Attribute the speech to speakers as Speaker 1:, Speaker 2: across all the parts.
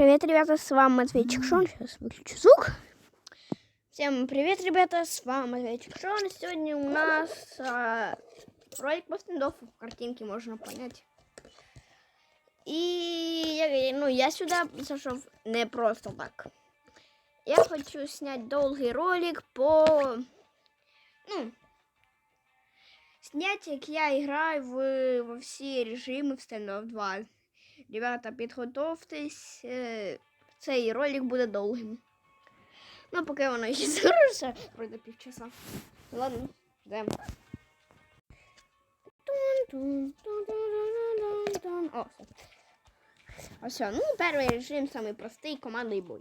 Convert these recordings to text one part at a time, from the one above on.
Speaker 1: Привет, ребята, с вами Матвей Чекшон. Сейчас выключу звук. Всем привет, ребята, с вами Матвей Чекшон. Сегодня у нас а, ролик по стендоффу. Картинки можно понять. И я, ну, я сюда зашел не просто так. Я хочу снять долгий ролик по... Ну, снять, як я играю в, во всі режими в Standoff 2. Ребята, підготовтесь. е, Цей ролик буде довгим. Ну, поки воно ще зарушиться, пройде півчаса. Ладно, ждемо. О. А ну, перший режим самий простий, командний бой.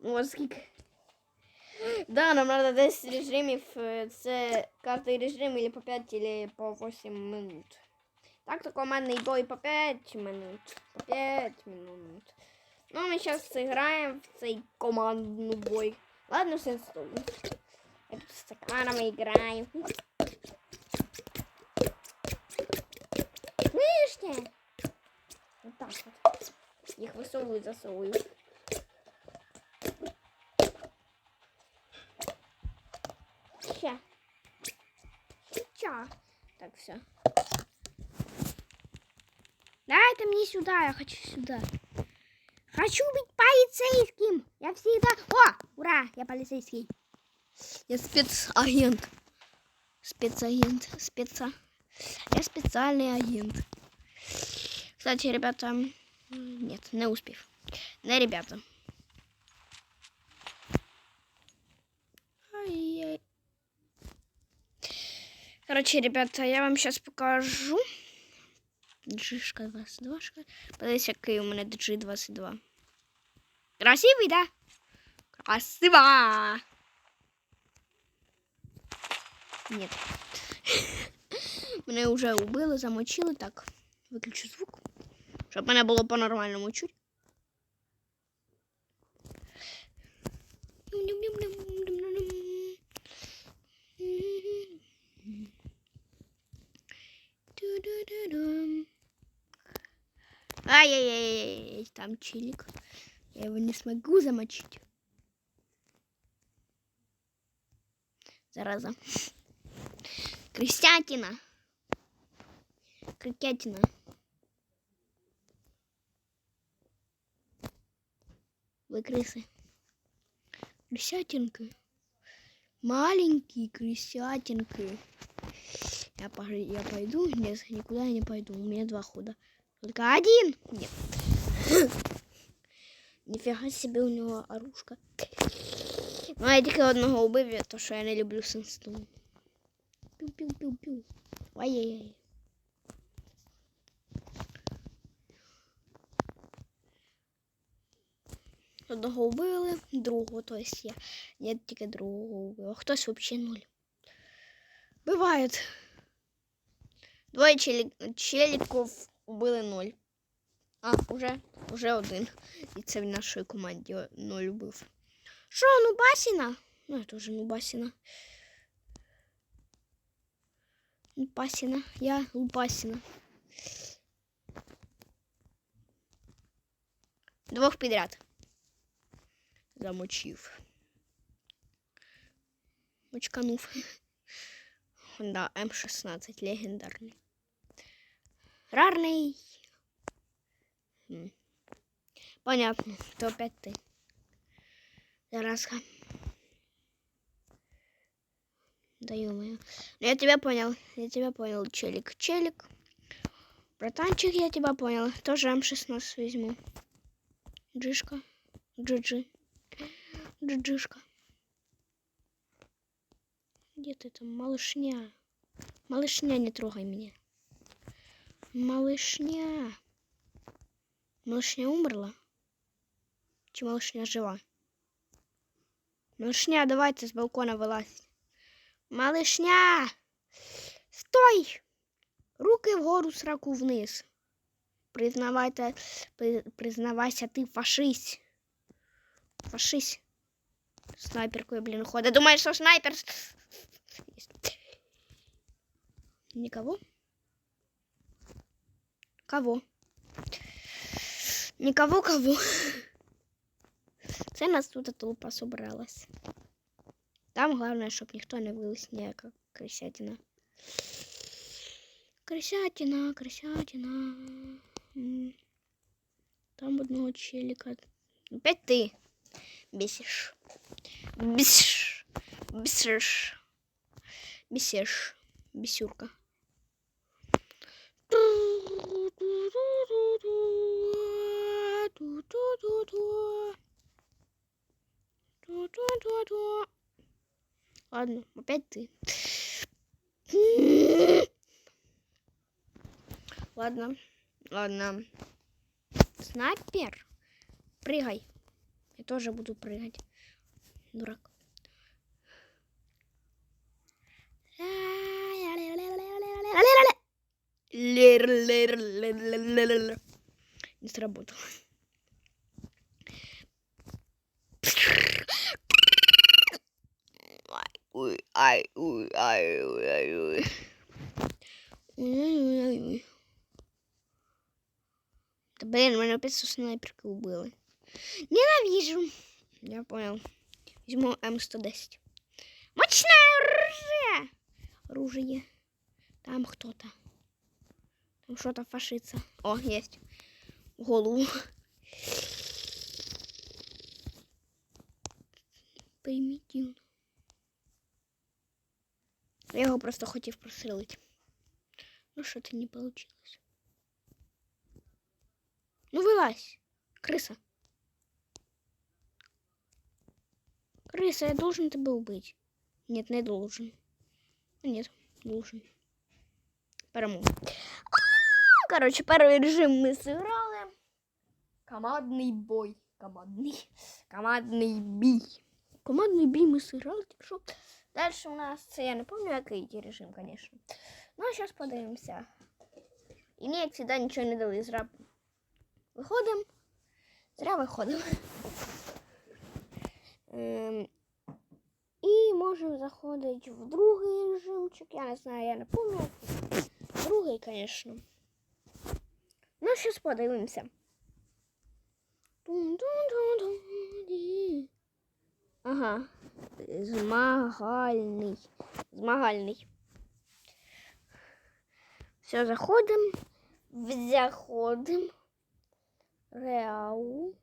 Speaker 1: Ну, ось скільки. Да, нам надо 10 режимів. е, Це кожний режим или по 5, или по 8 минут. Так, то командний бой по 5 минут. По 5 минут. Ну, ми зараз зіграємо в цей командний бой. Ладно, все стою. Я тут з стаканами граю. Слышите? Вот так вот. Їх висовую, засовую. Ща. Ща. Так, все. Дайте мне сюда, я хочу сюда. Хочу быть полицейским. Я всегда... О, ура, я полицейский. Я спецагент. Спецагент. Спеца. Я специальный агент. Кстати, ребята... Нет, не успев. Не ребята. Короче, ребята, я вам сейчас покажу. Джишка 22. Подивись, який у мене G 22. Красивий, да? Красива! Нет. Мене вже убили, замочили. Так, виключу звук. Щоб мене було по-нормальному чуть. Ту-ду-ду-дум. Ай-яй-яй, там чилик. Я его не смогу замочить. Зараза. Крестятина. Крикятина. Вы крысы. Крысятинка. Маленькие крысятинки. Я, я пойду? Нет, никуда я не пойду. У меня два хода. Только один? Нет. Нифига себе у него оружка. Ну, я тільки одного убив, то що я не люблю сенсту. Пів-пів-пів-пів. Ай-яй-яй. Одного вбили, другого, то есть я. Я тільки другого убив. А хтось взагалі нуль. Буває. Двоє челі- челіків убили ноль. А, уже, уже один. І це в нашій команді ноль убив. Що, ну басіна? Ну, я теж ну басіна. Лупасіна. Я Лупасіна. Двох підряд. Замочив. Мочканув. Honda М16 легендарний. Рарний. М. Понятно, то опять ты. Заразка. Да ё-моё. Ну, Я тебя понял. Я тебя понял, челик. Челик. Братанчик, я тебя понял. Тоже М16 возьму. Джишка. Джиджи. Джиджишка. Где ты там, малышня? Малышня, не трогай меня. Малышня. Малышня умерла? Чи малышня жива? Малышня, давайте с балкона вылазь. Малышня! Стой! Руки вгору, сраку вниз. Признавайте, при- признавайся, ти фашист. Фашист. Снайперкою, блін, ходить. Думаєш, що снайпер? Никого? Кого? Никого кого. Це нас тут толпа собралась. Там главное, щоб ніхто не вилез ніяка крисятина. Крисятина, крисятина. М. Там одного челика. Опять ты бесишь. Бесишь. Бесишь. Бесишь. Бесюрка. Ладно, опять ты. Ладно, ладно. Снайпер, прыгай. Я тоже буду прыгать. Дурак. Не сработало. Ой, ай, ой, ай, ой, ай, ой. Ой-ой-ой. Да блин, меня опять со снайперкой убили. Ненавижу. Я понял. Возьму М110. Мощное оружие! Оружие. Там кто-то. Там что-то фашится. О, есть. Голову. Примітивно. Я його просто хотів прострелити. Ну що то не получилось. Ну вылазь, крыса. Крыса, я должен тебя убить. Нет, не должен. Ну, Нет, должен. Перемог. Короче, первый режим мы сыграли. Командный бой. Командный. Командный бій. Командний бій ми сыграли, так що дальше у нас це я не пам'ятаю, який ті режим, конечно. Ну, а зараз подивимося. І ні, як завжди, нічого не дали. Зра виходимо. Зря виходимо. Ем, і можемо заходити в другий режимчик. Я не знаю, я не пам'ятаю. Другий, звісно. Ну, зараз подивимося. Ага. Змагальний. Змагальний. Все, заходимо. Заходимо. Реал.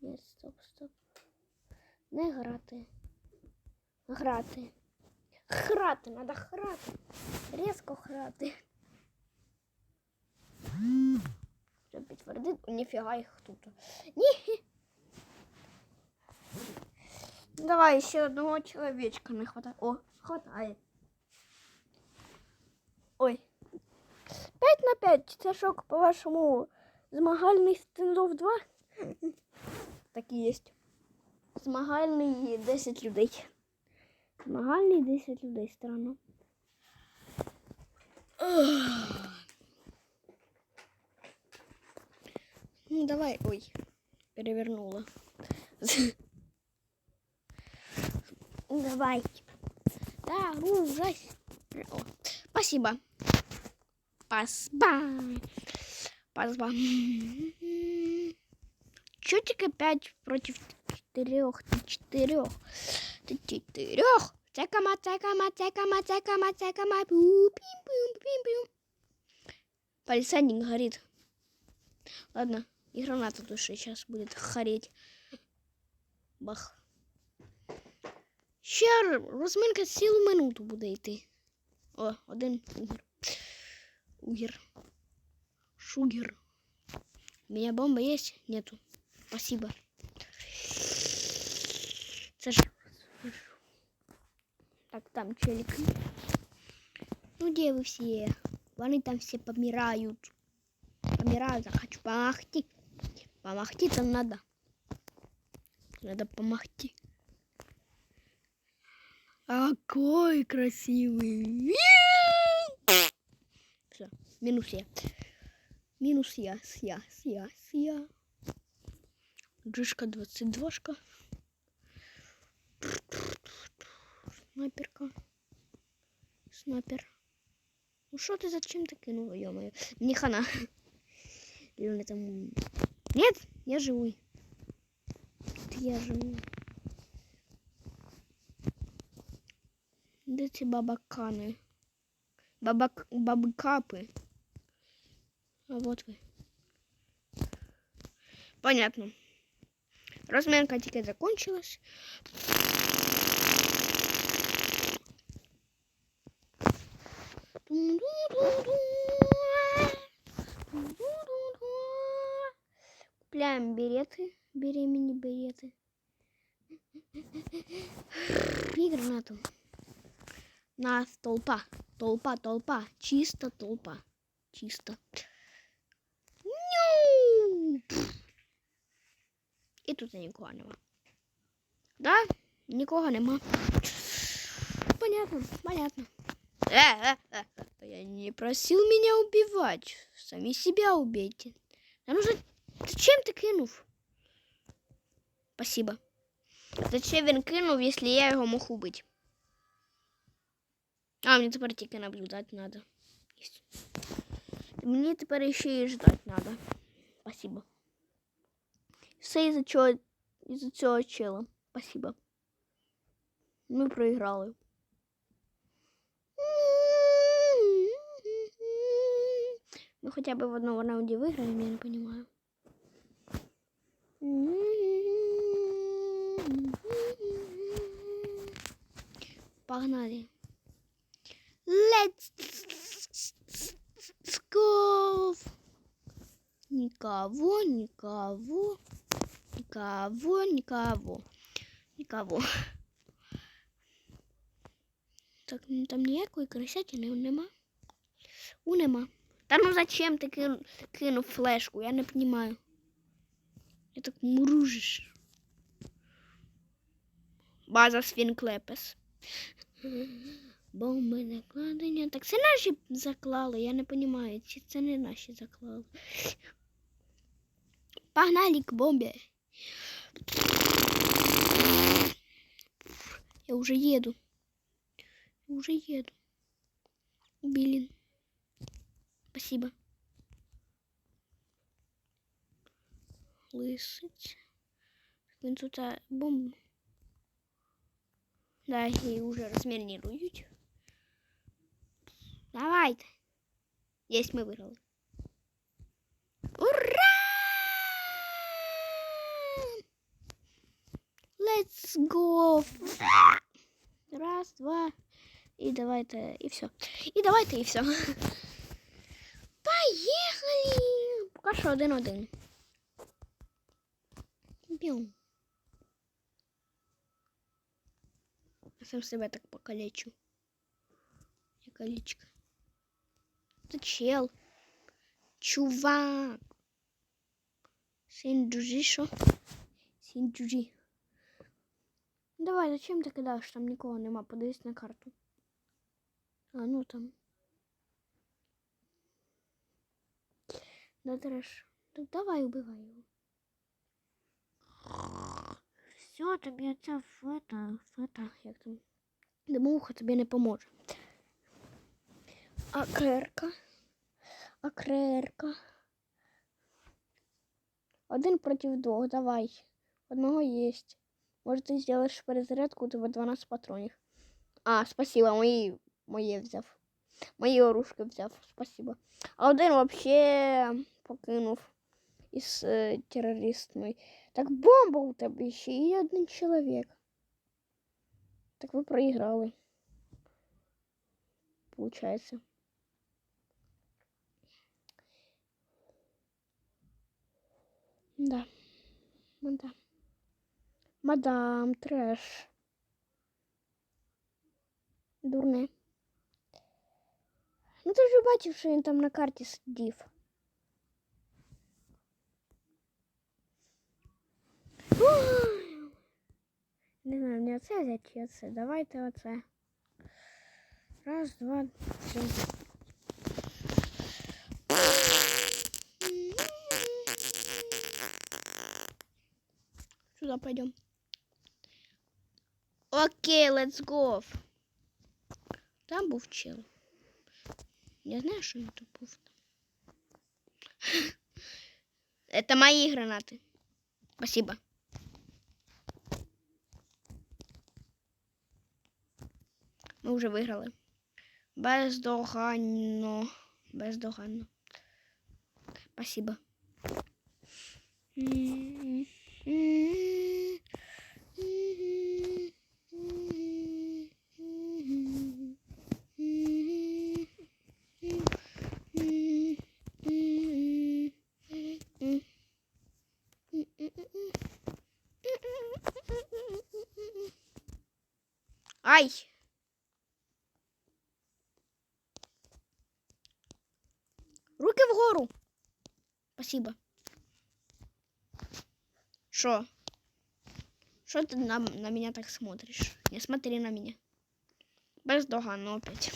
Speaker 1: Ні, стоп, стоп. Не грати. Грати. Грати, треба грати. Різко грати. Щоб підтвердити, О, ніфіга їх тут. Ні. Давай, ще одного чоловічка не хватає. О, хватає. Ой. 5 на 5. Це шок, по-вашому, змагальний стендов 2? Так і є. Змагальний 10 людей. Змагальний 10 людей, странно. Ну, давай. Ой, перевернула. Давай. Да, ужас. Спасибо. Пасба. Чё тільки 5 против 4? Ты 4. Ты 4. Цекама, цекама, цекама, цекама, цекама. Палисадник горит. Ладно, и граната тут сейчас будет хореть. Бах. Ще розминка цілу минуту буде йти. О, один угір. Угір. Шугер. У меня бомба есть? Нету. Спасибо. Це ж... Так, там челик. Ну, где вы все? Вони там все помирают. Помирают, я хочу помахти. Помахти там надо. Надо помахти. Какой красивый. Все, минус я. Минус я, с я, с я, с я. Джишка 22. -шка. Снайперка. Снайпер. Ну що ти зачем ти кинув, йомаю? Мені хана. Или он там... Нет, я живой. Тут я живу. Де ці бабакани? Бабак... Бабкапи. А вот ви. Понятно. Розминка тільки закончилась. Купляем береты. Беремени береты. И гранату. Нас толпа. Толпа, толпа. Чисто толпа. Чисто. Ню! І тут нікого нема. Да? Нікого нема. Понятно, понятно. Э, э, э, э, Я не просил меня убивать. Сами себя убейте. А ну за- зачем ты кинув? Спасибо. Зачем він кинув, якщо я його мог убити? А, мені тепер тільки наблюдати надо. Єсть. Мені тепер ще і ждать надо. Спасибо. Все із-за цього, із-за цього чела. Спасибо. Ми проіграли. Мы хотя бы в одном раунде выиграем, я не понимаю. Погнали. Let's go. Никого, никого, никого, никого, никого. Так, ну, там ніякої красятини нема. У нема. Та ну зачем ти кин... кинув флешку? Я не понимаю. Я так мружиш. База Свінклепес. Бомби накладення. Так це наші заклали, я не понимаю, чи це не наші заклали. Погнали к бомбе. Я уже еду. Я уже еду. Блин. Спасибо. Лисиця. Він тут а, бомбу. Да, і вже розмінірують. Давайте. Єсть, ми виграли. Ура! Let's go! Раз, два. І давайте, і все. І давайте, і все. Поїхали! Поки що один-один. Бім. Я сам себе так покалечу. Я колечко. Це чел. Чувак. Синджужі, що? Синджужі. Давай, зачем ти кидаєш? Там нікого нема. Подивись на карту. А, ну там. Да трэш. Так давай убивай его. Все, тобі ця фета, фета, як там. Димуха тобі не поможе. Акрерка. Акрерка. Один проти двох, давай. Одного есть. Может, ты сделаешь перезарядку, у тебе 12 патронів. А, спасибо, мої, моє взяв. Мої оружки взяв, спасибо. А один вообще покинув із е, терористами. Так бомба у тебе ще і один чоловік. Так ви проіграли. Получається. Да. Мадам. Мадам, треш. Дурне. Ну ти ж бачив, що він там на карті сидів. Не знаю, мені оце взяти чи оце. Давайте оце. Раз, два, три. Сюда пойдем. Окей, let's go. Там був чел. Я знаю, що він тут був. Это мои гранаты. Спасибо. Ми вже виграли. Бездоганно. Бездоганно. Спасибо. Ай! Руки вгору. Спасибо. Что? Что ты на, на меня так смотришь? Не смотри на меня. Бездоганно опять.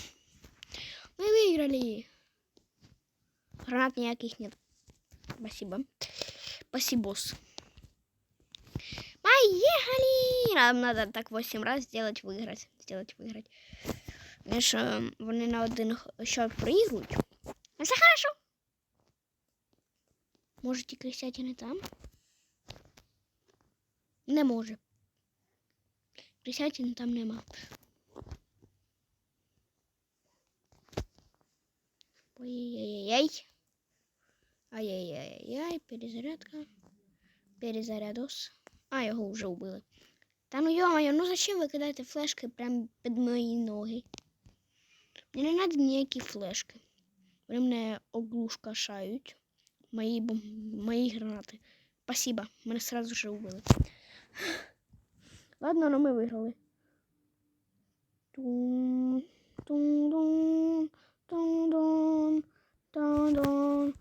Speaker 1: Мы выиграли. Гранат никаких нет. Спасибо. Спасибос. Поехали! Нам надо так 8 раз сделать выиграть. Сделать выиграть. Знаєш, е, вони на один счет проігрують. Може ті крисятини там? Не може. Крисятин там нема. Ой-яй-яй. Ай-яй-яй-яй, перезарядка. Перезарядос. А, його вже вбили. Та ну йо-моє, ну зачем ви кидаєте флешки прямо під мої ноги? Мені не треба ніякі флешки. Вони мене оглушкашають. Мої, бом- мої гранати. Спасибо, мене сразу же убили. Ладно, но ми виграли. Тун, тун-дун, тун-дун, тун-дун,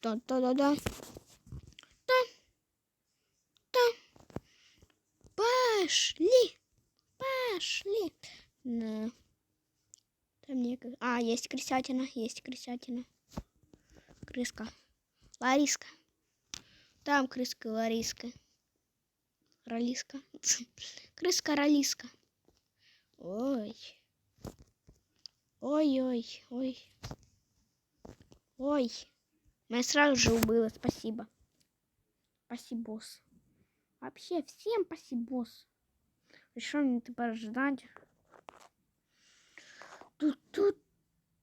Speaker 1: тун-тун-дун. Та, та. Пошли, пошли. Там некого. А, есть крысятина, есть крысятина. Крыска. Лариска. Там крыска Лариска. Ралиска. Крыска Ралиска. Ой. Ой-ой, ой. Ой. Меня сразу же убыло, спасибо. Спасибос. Вообще, всем спасибос. Что мне теперь ждать? Тут, тут,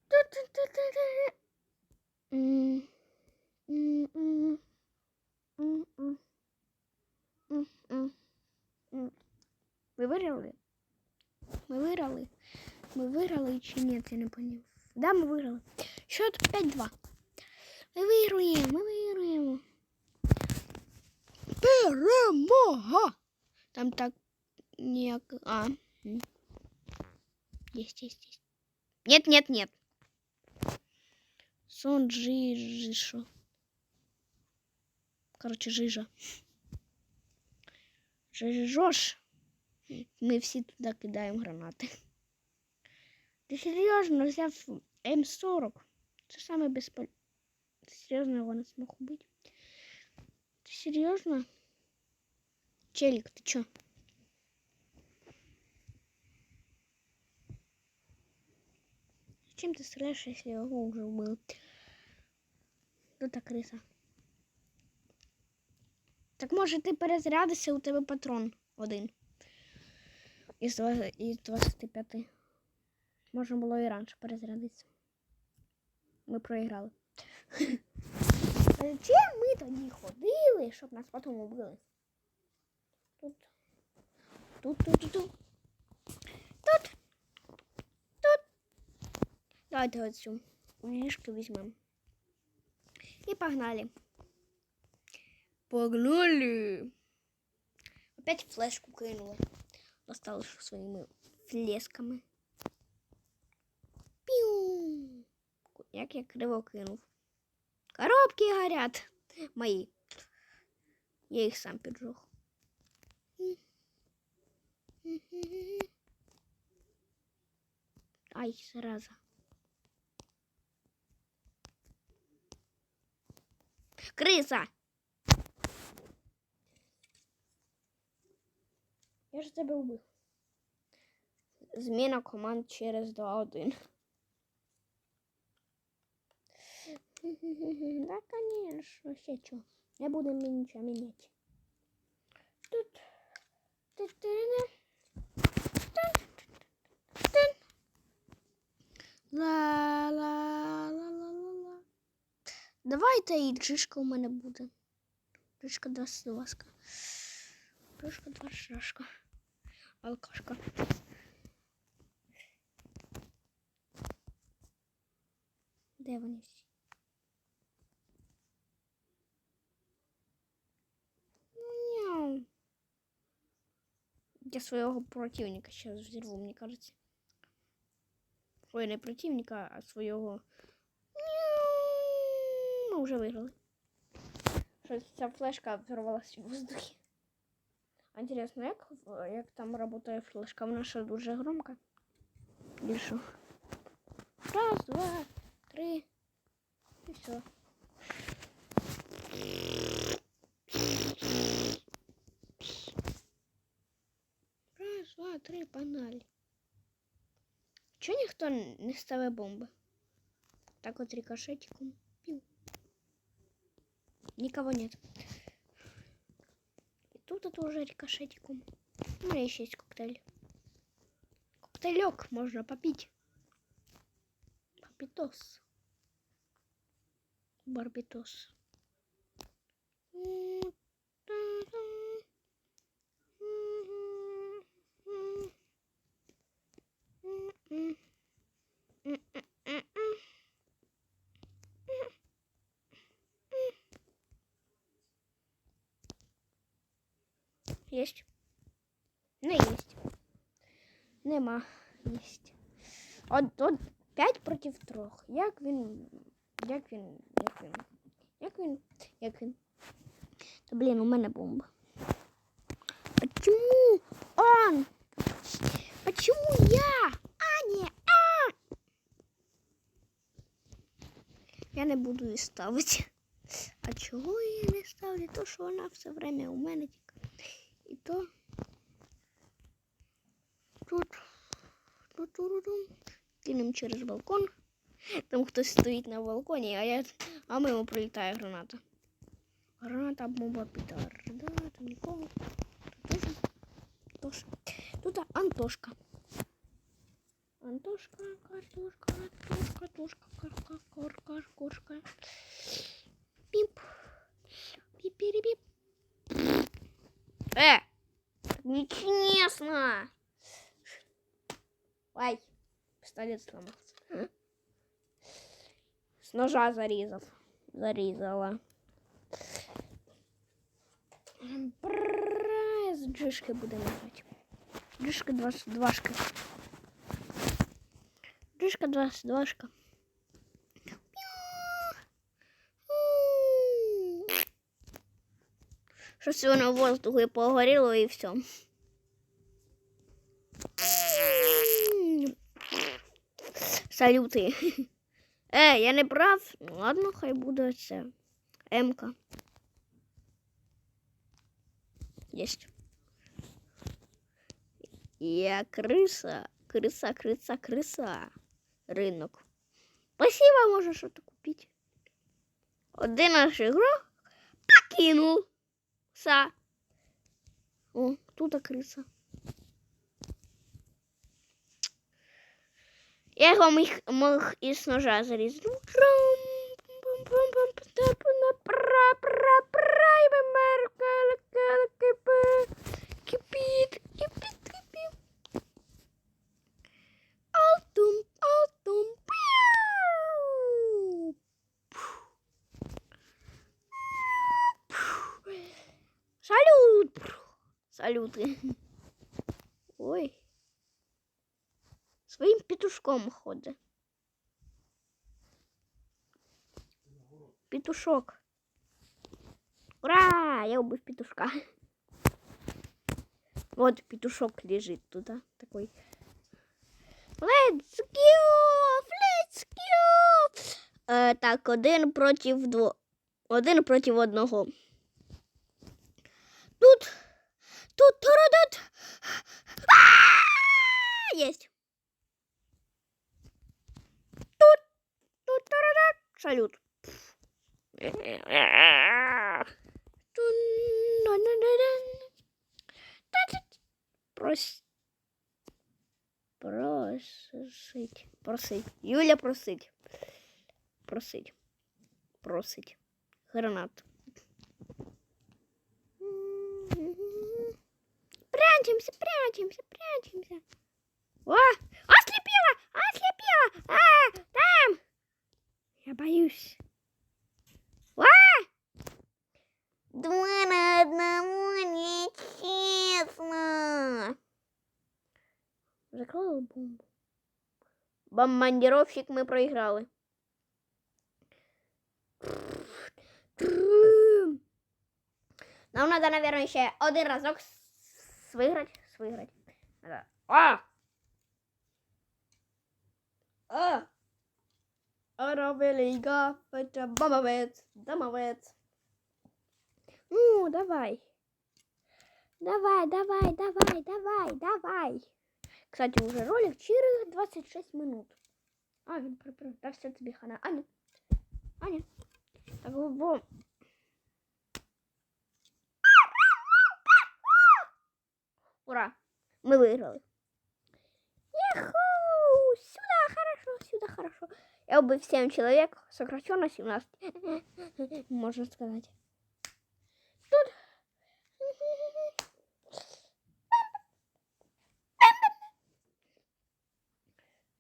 Speaker 1: тут, тут, тут, тут. М, м, м, м, м, м, м, м. Ви виграли? Ми виграли? Ми виграли чи ні, я не поняв. Да, ми виграли. Счет 5-2. Ми виграємо, ми виграємо. Перемога! Там так ніяк. А. м. Есть, есть, есть. Нет, нет, нет. Сон жижа. Короче, жижа. Жижош. Ми всі туди кидаємо гранати. Ти серйозно взяв М40? Це саме безпол... Ти серйозно його не змог убити? Ти серйозно? Челік, ти чо? Зачем ты стреляешь, если его уже убил? Тут та криса. Так може ти перезарядишся, у тебе патрон один. Із, два- із 25. Можна було і раніше перезарядитися. Ми проіграли. Чим ми тоді ходили, щоб нас потім убили? Тут. Тут, тут, тут. Тут. Тут. Тут. Давайте оцю ліжку візьмемо. І погнали. Погнали. Опять флешку кинула. Достала своїми флесками. Піу. Як я криво кинув. Коробки горять. Мої. Я їх сам піджог. Ай, зараза. Криса! Я ж тебе вбив. Зміна команд через 2-1. Да, конечно, ще чого. Не будемо ми нічого міняти. Тут. Ту-ту-ду. Давайте і джишка у мене буде. Джишка два ласка. Джишка два шашка. Алкашка. Де вони всі? Я своего противника сейчас взорву, мне кажется. Ой, не противника, а своего. Мяу. Мы уже выиграли. Щось ця флешка взорвалась в воздухе. А Интересно, як, як там работає флешка? Вона що дуже громко? Или що? Раз, два, три. І все. Раз, два, три, погнали. Чого ніхто не ставить бомби? Так вот рикошетиком. Никого нет. И тут это уже рикошетиком. У меня еще есть коктейль. Коктейлек можно попить. Попитос. Барбитос. Нема. Есть. От, от 5 проти трьох. Як він. Як він. Як він. Як він. Як він. Та блін, у мене бомба. Почему он? Почему я? А, не, а! Я не буду її ставити. А чого я не ставлю? То, що вона все время у мене тільки. І то. Тут. Тут, тут, тут. Кинем через балкон. Там хтось стоїть на балконі, а я. А мимо прилітає граната. Граната бомба Пітер. Да, там нікого. Тут тоже. Тож. Тут Антошка. Антошка, картошка, Антошка, тошка, карка, корка, кошка. Пип. Пип-пири-пип. Э! Нечестно! Ай, пистолет сломался. С ножа зарезав. Зарезала. З джишки будемо грати. Джишка 22. Джишка 22. Щось воно в воздуху погоріло і все. Салюти. Е, я не прав. Ну ладно, хай буде це. М-ка. Есть. Я крыса. Крыса, крыса, крыса. Рынок. Спасибо, можно что-то купить. Один наш игрок покинул. Са. О, тут крыса. Я його міг, мог із ножа зарізати. Кипит, кипит, кипит. Алтум, алтум, пиу. Салют. Салюты. Петушком ходить. Петушок. Ура! Я убив петушка. Вот петушок лежит туда. Такой. Let's go! Let's go! Е, так, один проти дво... Один проти одного. Салют. Прос... Просить. Просить. Юля просить. Просить. Просить. Гранат. Прячемся, прячемся, прячемся. О, ослепила, ослепила. А, там. Я боюсь. А! Два на одному нечестно. Закрыла бомбу. Бомбардировщик мы проиграли. Нам надо, наверное, ще один разок с- виграти. С виграти. Надо. А! А! Аравелига, бомбовец, домовец. Ну, давай. Давай, давай, давай, давай, давай. Кстати, уже ролик через 26 минут. А, він приприв. Та все тобі хана. Аня. Аня. Так, бо... Ура! Мы выиграли. Яху! Сюда хорошо, сюда хорошо. Я убил 7 человек, сокращенно 17. Можно сказать. Тут.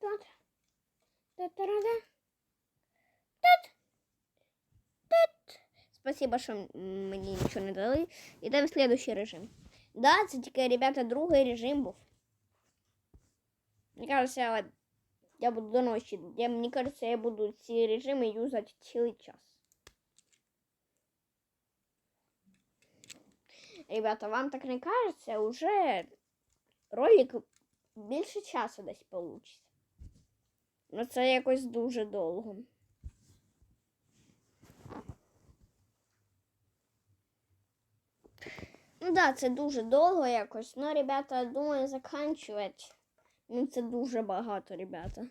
Speaker 1: Тут. Та-та-ра-да. Тут. Тут. Спасибо, що м- мені нічого не дали. Ідемо в следующий режим. Да, це тільки, ребята, другий режим був. Мені кажется, от Я буду до ночі. Я, мені кажется, я буду ці режими юзати цілий час. Ребята, вам так не кажется, уже ролик більше часу десь получиться. Ну це якось дуже довго. Ну да, це дуже довго якось. Ну, ребята, думаю, заканчувати. Ну, це дуже багато, ребята.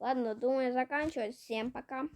Speaker 1: Ладно, думаю, заканчивать. Всем пока.